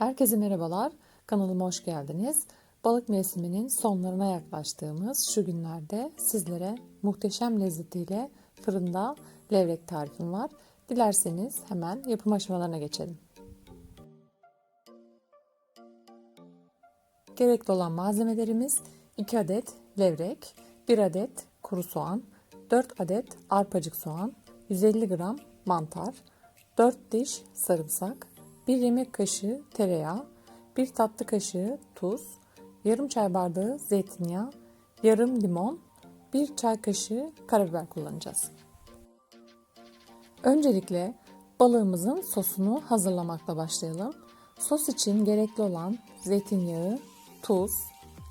Herkese merhabalar. Kanalıma hoş geldiniz. Balık mevsiminin sonlarına yaklaştığımız şu günlerde sizlere muhteşem lezzetiyle fırında levrek tarifim var. Dilerseniz hemen yapım aşamalarına geçelim. Gerekli olan malzemelerimiz 2 adet levrek, 1 adet kuru soğan, 4 adet arpacık soğan, 150 gram mantar, 4 diş sarımsak, 1 yemek kaşığı tereyağı, 1 tatlı kaşığı tuz, yarım çay bardağı zeytinyağı, yarım limon, 1 çay kaşığı karabiber kullanacağız. Öncelikle balığımızın sosunu hazırlamakla başlayalım. Sos için gerekli olan zeytinyağı, tuz,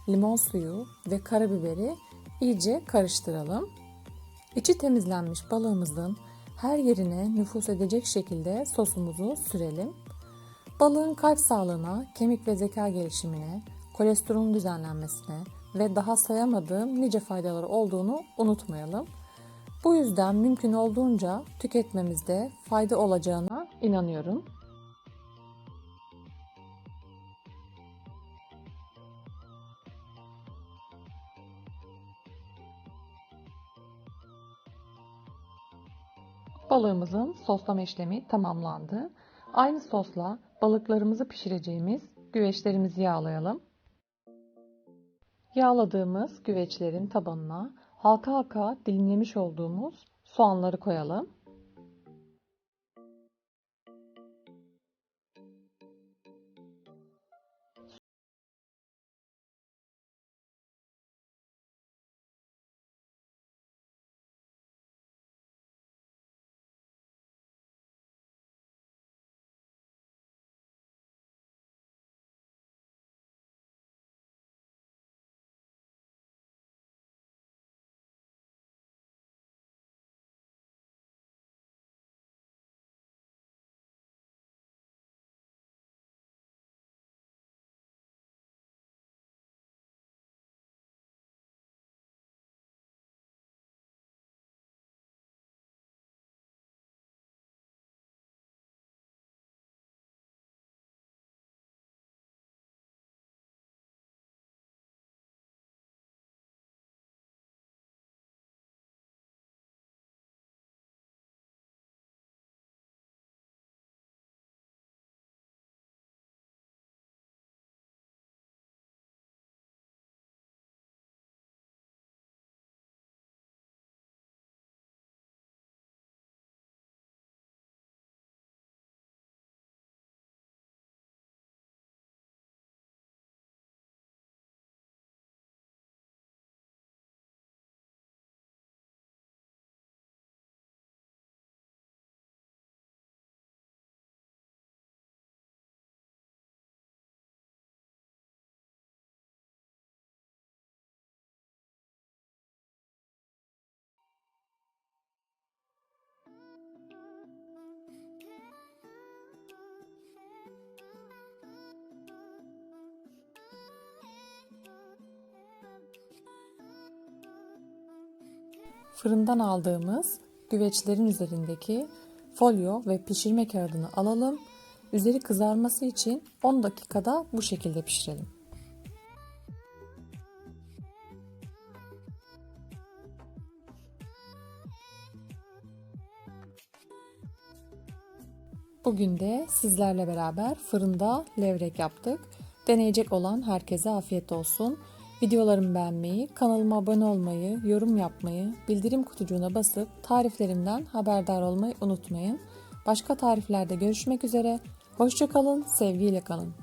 limon suyu ve karabiberi iyice karıştıralım. İçi temizlenmiş balığımızın her yerine nüfus edecek şekilde sosumuzu sürelim. Balığın kalp sağlığına, kemik ve zeka gelişimine, kolesterolün düzenlenmesine ve daha sayamadığım nice faydaları olduğunu unutmayalım. Bu yüzden mümkün olduğunca tüketmemizde fayda olacağına inanıyorum. Balığımızın soslama işlemi tamamlandı. Aynı sosla balıklarımızı pişireceğimiz güveçlerimizi yağlayalım. Yağladığımız güveçlerin tabanına halka halka dilimlemiş olduğumuz soğanları koyalım. Fırından aldığımız güveçlerin üzerindeki folyo ve pişirme kağıdını alalım. Üzeri kızarması için 10 dakikada bu şekilde pişirelim. Bugün de sizlerle beraber fırında levrek yaptık. Deneyecek olan herkese afiyet olsun. Videolarımı beğenmeyi, kanalıma abone olmayı, yorum yapmayı, bildirim kutucuğuna basıp tariflerimden haberdar olmayı unutmayın. Başka tariflerde görüşmek üzere. Hoşçakalın, sevgiyle kalın.